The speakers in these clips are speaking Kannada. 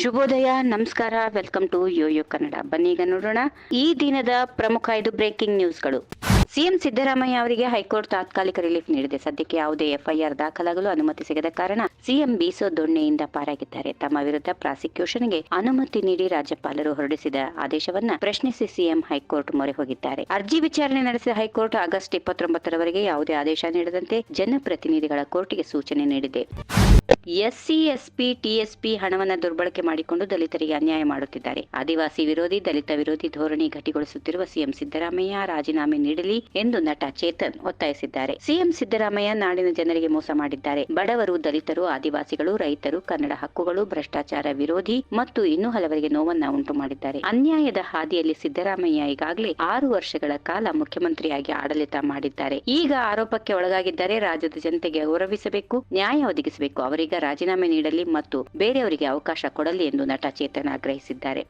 ಶುಭೋದಯ, ನಮಸ್ಕಾರ ವೆಲ್ಕಮ್ ಟು ಯೋಯೋ ಕನ್ನಡ ಬನ್ನೀಗ ನೋಡೋಣ ಈ ದಿನದ ಪ್ರಮುಖ ಐದು ಬ್ರೇಕಿಂಗ್ ನ್ಯೂಸ್ಗಳು ಸಿಎಂ ಸಿದ್ದರಾಮಯ್ಯ ಅವರಿಗೆ ಹೈಕೋರ್ಟ್ ತಾತ್ಕಾಲಿಕ ರಿಲೀಫ್ ನೀಡಿದೆ. ಸದ್ಯಕ್ಕೆ ಯಾವುದೇ ಎಫ್ಐಆರ್ ದಾಖಲಾಗಲು ಅನುಮತಿ ಸಿಗದ ಕಾರಣ ಸಿಎಂ ಬೀಸೋ ದೊಣ್ಣೆಯಿಂದ ಪಾರಾಗಿದ್ದಾರೆ. ತಮ್ಮ ವಿರುದ್ಧ ಪ್ರಾಸಿಕ್ಯೂಷನ್ಗೆ ಅನುಮತಿ ನೀಡಿ ರಾಜ್ಯಪಾಲರು ಹೊರಡಿಸಿದ ಆದೇಶವನ್ನ ಪ್ರಶ್ನಿಸಿ ಸಿಎಂ ಹೈಕೋರ್ಟ್ ಮೊರೆ ಹೋಗಿದ್ದಾರೆ. ಅರ್ಜಿ ವಿಚಾರಣೆ ನಡೆಸಿದ ಹೈಕೋರ್ಟ್ ಆಗಸ್ಟ್ ಇಪ್ಪತ್ತೊಂಬತ್ತರವರೆಗೆ ಯಾವುದೇ ಆದೇಶ ನೀಡದಂತೆ ಜನಪ್ರತಿನಿಧಿಗಳ ಕೋರ್ಟ್ಗೆ ಸೂಚನೆ ನೀಡಿದೆ. ಎಸ್ಸಿ, ಎಸ್ಪಿ, ಟಿಎಸ್ಪಿ ಹಣವನ್ನು ದುರ್ಬಳಕೆ ಮಾಡಿಕೊಂಡು ದಲಿತರಿಗೆ ಅನ್ಯಾಯ ಮಾಡುತ್ತಿದ್ದಾರೆ. ಆದಿವಾಸಿ ವಿರೋಧಿ, ದಲಿತ ವಿರೋಧಿ ಧೋರಣೆ ಘಟಿಗೊಳಿಸುತ್ತಿರುವ ಸಿಎಂ ಸಿದ್ದರಾಮಯ್ಯ ರಾಜೀನಾಮೆ ನೀಡಲಿ ಎಂದು ನಟ ಚೇತನ್ ಒತ್ತಾಯಿಸಿದ್ದಾರೆ. ಸಿಎಂ ಸಿದ್ದರಾಮಯ್ಯ ನಾಡಿನ ಜನರಿಗೆ ಮೋಸ ಮಾಡಿದ್ದಾರೆ. ಬಡವರು, ದಲಿತರು, ಆದಿವಾಸಿಗಳು, ರೈತರು, ಕನ್ನಡ ಹಕ್ಕುಗಳು, ಭ್ರಷ್ಟಾಚಾರ ವಿರೋಧಿ ಮತ್ತು ಇನ್ನೂ ಹಲವರಿಗೆ ನೋವನ್ನ ಉಂಟು ಮಾಡಿದ್ದಾರೆ. ಅನ್ಯಾಯದ ಹಾದಿಯಲ್ಲಿ ಸಿದ್ದರಾಮಯ್ಯ ಈಗಾಗಲೇ ಆರು ವರ್ಷಗಳ ಕಾಲ ಮುಖ್ಯಮಂತ್ರಿಯಾಗಿ ಆಡಳಿತ ಮಾಡಿದ್ದಾರೆ. ಈಗ ಆರೋಪಕ್ಕೆ ಒಳಗಾಗಿದ್ದಾರೆ ರಾಜ್ಯದ ಜನತೆಗೆ ಗೌರವಿಸಬೇಕು, ನ್ಯಾಯ ಒದಗಿಸಬೇಕು. ಅವರೀಗ ರಾಜೀನಾಮೆ ನೀಡಲಿ ಮತ್ತು ಬೇರೆಯವರಿಗೆ ಅವಕಾಶ ಕೊಡಲಿ ಎಂದು ನಟ ಚೇತನ್ ಆಗ್ರಹಿಸಿದ್ದಾರೆ.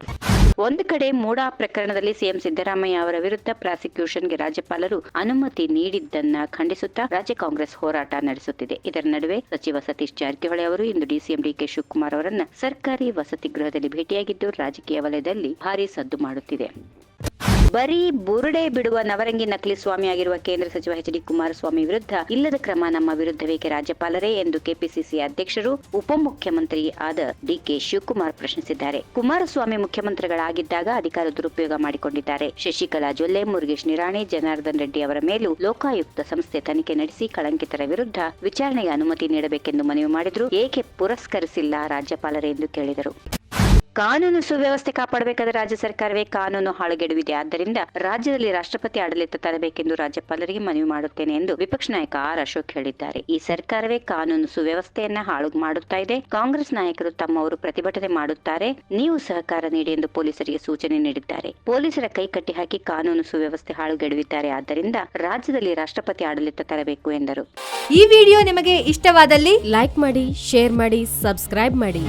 ಒಂದು ಕಡೆ ಮೂಡಾ ಪ್ರಕರಣದಲ್ಲಿ ಸಿಎಂ ಸಿದ್ದರಾಮಯ್ಯ ಅವರ ವಿರುದ್ಧ ಪ್ರಾಸಿಕ್ಯೂಷನ್ಗೆ ರಾಜ್ಯಪಾಲರು ಅನುಮತಿ ನೀಡಿದ್ದನ್ನ ಖಂಡಿಸುತ್ತಾ ರಾಜ್ಯ ಕಾಂಗ್ರೆಸ್ ಹೋರಾಟ ನಡೆಸುತ್ತಿದೆ. ಇದರ ನಡುವೆ ಸಚಿವ ಸತೀಶ್ ಜಾರಕಿಹೊಳಿ ಅವರು ಇಂದು ಡಿಸಿಎಂ ಡಿಕೆ ಶಿವಕುಮಾರ್ ಅವರನ್ನ ಸರ್ಕಾರಿ ವಸತಿ ಗೃಹದಲ್ಲಿ ಭೇಟಿಯಾಗಿದ್ದು ರಾಜಕೀಯ ವಲಯದಲ್ಲಿ ಭಾರೀ ಸದ್ದು ಮಾಡುತ್ತಿದೆ. ಬರೀ ಬುರುಡೆ ಬಿಡುವ ನವರಂಗಿ ನಕಲಿ ಸ್ವಾಮಿಯಾಗಿರುವ ಕೇಂದ್ರ ಸಚಿವ ಎಚ್ ಡಿ ಕುಮಾರಸ್ವಾಮಿ ವಿರುದ್ಧ ಇಲ್ಲದ ಕ್ರಮ ನಮ್ಮ ವಿರುದ್ಧವೇಕೆ ರಾಜ್ಯಪಾಲರೇ ಎಂದು ಕೆಪಿಸಿಸಿ ಅಧ್ಯಕ್ಷರು, ಉಪಮುಖ್ಯಮಂತ್ರಿ ಆದ ಡಿಕೆ ಶಿವಕುಮಾರ್ ಪ್ರಶ್ನಿಸಿದ್ದಾರೆ. ಕುಮಾರಸ್ವಾಮಿ ಮುಖ್ಯಮಂತ್ರಿಗಳಾಗಿದ್ದಾಗ ಅಧಿಕಾರ ದುರುಪಯೋಗ ಮಾಡಿಕೊಂಡಿದ್ದಾರೆ. ಶಶಿಕಲಾ ಜೊಲ್ಲೆ, ಮುರುಗೇಶ್ ನಿರಾಣಿ, ಜನಾರ್ದನ್ ರೆಡ್ಡಿ ಅವರ ಮೇಲೂ ಲೋಕಾಯುಕ್ತ ಸಂಸ್ಥೆ ತನಿಖೆ ನಡೆಸಿ ಕಳಂಕಿತರ ವಿರುದ್ಧ ವಿಚಾರಣೆಗೆ ಅನುಮತಿ ನೀಡಬೇಕೆಂದು ಮನವಿ ಮಾಡಿದ್ರು. ಏಕೆ ಪುರಸ್ಕರಿಸಿಲ್ಲ ರಾಜ್ಯಪಾಲರೇ ಎಂದು ಕೇಳಿದರು. ಕಾನೂನು ಸುವ್ಯವಸ್ಥೆ ಕಾಪಾಡಬೇಕಾದ ರಾಜ್ಯ ಸರ್ಕಾರವೇ ಕಾನೂನು ಹಾಳುಗೆಡುವಿದೆ. ಆದ್ದರಿಂದ ರಾಜ್ಯದಲ್ಲಿ ರಾಷ್ಟ್ರಪತಿ ಆಡಳಿತ ತರಬೇಕೆಂದು ರಾಜ್ಯಪಾಲರಿಗೆ ಮನವಿ ಮಾಡುತ್ತೇನೆ ಎಂದು ವಿಪಕ್ಷ ನಾಯಕ ಆರ್ ಅಶೋಕ್ ಹೇಳಿದ್ದಾರೆ. ಈ ಸರ್ಕಾರವೇ ಕಾನೂನು ಸುವ್ಯವಸ್ಥೆಯನ್ನ ಹಾಳು ಮಾಡುತ್ತಾ ಇದೆ. ಕಾಂಗ್ರೆಸ್ ನಾಯಕರು ತಮ್ಮವರು ಪ್ರತಿಭಟನೆ ಮಾಡುತ್ತಾರೆ. ನೀವು ಸಹಕಾರ ನೀಡಿ ಎಂದು ಪೊಲೀಸರಿಗೆ ಸೂಚನೆ ನೀಡಿದ್ದಾರೆ. ಪೊಲೀಸರ ಕೈ ಕಟ್ಟಿ ಹಾಕಿ ಕಾನೂನು ಸುವ್ಯವಸ್ಥೆ ಹಾಳುಗೆಡುವಿದ್ದಾರೆ. ಆದ್ದರಿಂದ ರಾಜ್ಯದಲ್ಲಿ ರಾಷ್ಟ್ರಪತಿ ಆಡಳಿತ ತರಬೇಕು ಎಂದರು. ಈ ವಿಡಿಯೋ ನಿಮಗೆ ಇಷ್ಟವಾದಲ್ಲಿ ಲೈಕ್ ಮಾಡಿ, ಶೇರ್ ಮಾಡಿ, ಸಬ್ಸ್ಕ್ರೈಬ್ ಮಾಡಿ.